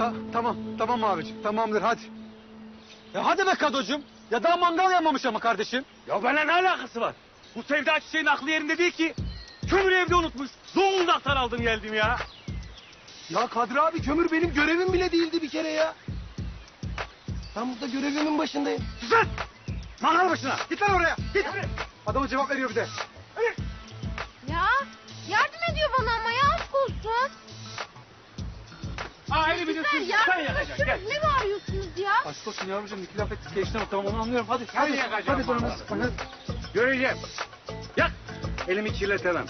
Ta- tamam, tamam abicim. Tamamdır hadi. Ya hadi be Kadocuğum. Ya daha mangal yanmamış ama kardeşim. Ya benimle ne alakası var? Bu Sevda Çiçek'in aklı yerinde değil ki. Kömürü evde unutmuş. Zonguldak'tan aldım geldim ya. Ya Kadri abi kömür benim görevim bile değildi bir kere ya. Ben burada görevimin başındayım. Susun! Mangal başına. Git lan oraya. Git. Adama cevap veriyor bir de. Ya yardım ediyor bana ama Eli bir de sür. Sen yakacaksın gel. Ne bağırıyorsunuz ya? Aşk olsun yavrucuğum. iki laf ettik geçti ama tamam onu anlıyorum. Hadi. Hadi yakacağım Hadi canım. mangalı. Hadi. Göreceğim. Yak. Elimi kirletemem.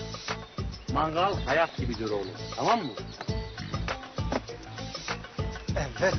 Mangal hayat gibidir oğlum. Tamam mı? Evet.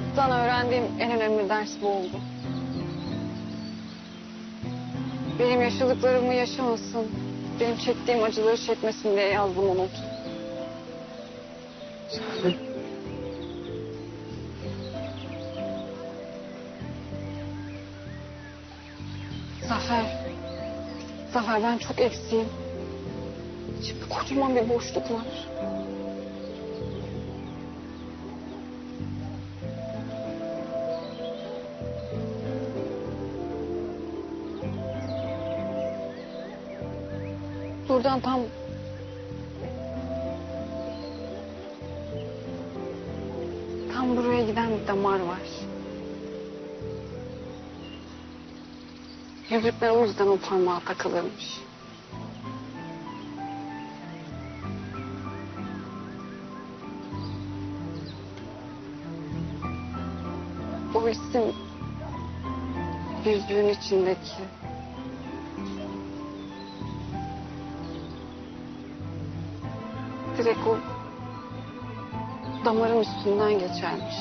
Hayattan öğrendiğim en önemli ders bu oldu. Benim yaşadıklarımı yaşamasın, benim çektiğim acıları çekmesin diye yazdım onu. Zafer, Zafer ben çok eksiğim. İçimde kocaman bir boşluk var. Buradan tam... Tam buraya giden bir damar var. Yüzükler o yüzden o parmağa takılırmış. O isim yüzüğün içindeki direkt o damarın üstünden geçermiş.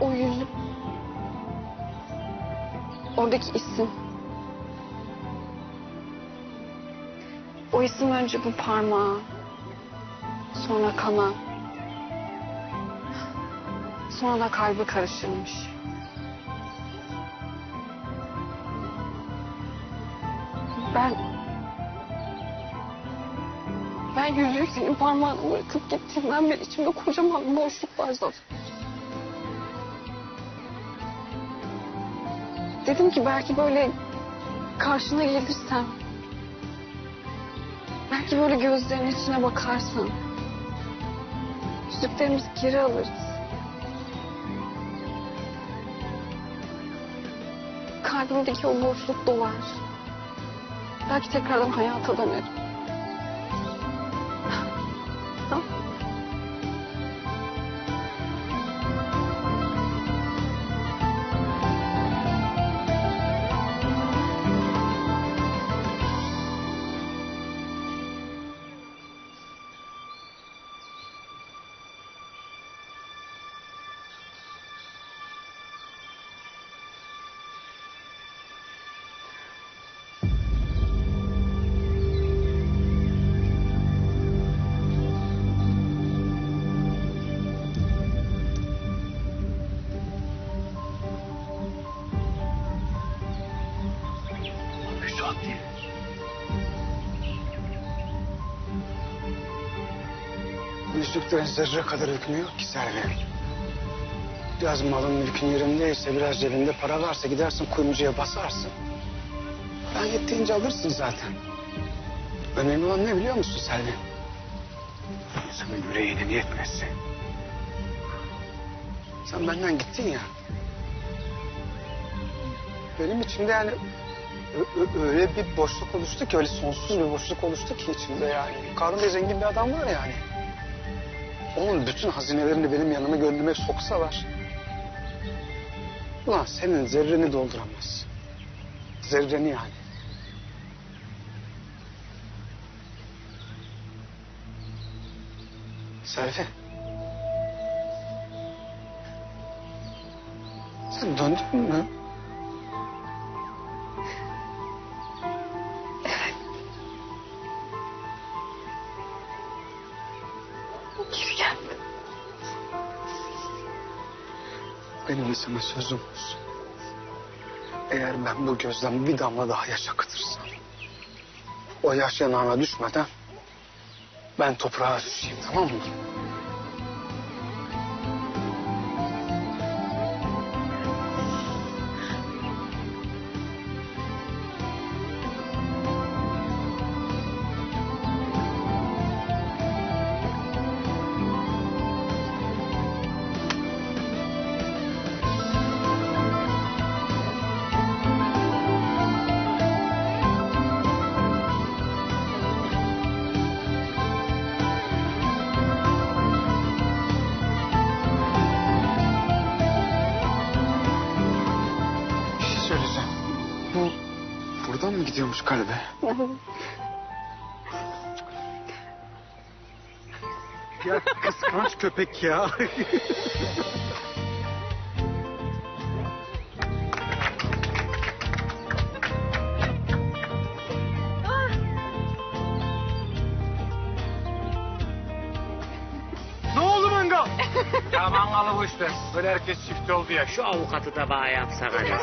O yüzük... Oradaki isim. O isim önce bu parmağa, sonra kana, sonra da kalbe karışırmış. Ben... Ben yüzüğü senin bırakıp gittiğimden beri içimde kocaman bir boşluk var zaten. Dedim ki belki böyle karşına gelirsem... Belki böyle gözlerinin içine bakarsan... Yüzüklerimizi geri alırız. Kalbimdeki o boşluk dolar. Belki tekrardan hayata dönerim. Yüzükten zerre kadar yok ki Selvi. Biraz malın mülkün yerindeyse, biraz cebinde para varsa gidersin kuyumcuya basarsın. Ben yettiğince alırsın zaten. Önemli olan ne biliyor musun Selvi? İnsanın yüreğinin yetmesi. Sen benden gittin ya. Benim içimde yani öyle bir boşluk oluştu ki öyle sonsuz bir boşluk oluştu ki içimde yani. Karnımda zengin bir adam var yani. Onun bütün hazinelerini benim yanıma gönlüme soksalar. Ulan senin zerreni dolduramaz. Zerreni yani. Selvi. Sen döndün mü? Benim de sana sözüm olsun. Eğer ben bu gözden bir damla daha yaş akıtırsam... ...o yaş yanağına düşmeden... ...ben toprağa düşeyim tamam mı? Buradan mı gidiyormuş kalbe? Ya kıskanç köpek ya. ne oldu mangal? Ya mangalı boş ver. Böyle herkes çift oldu ya. Şu avukatı da bana yapsak hadi.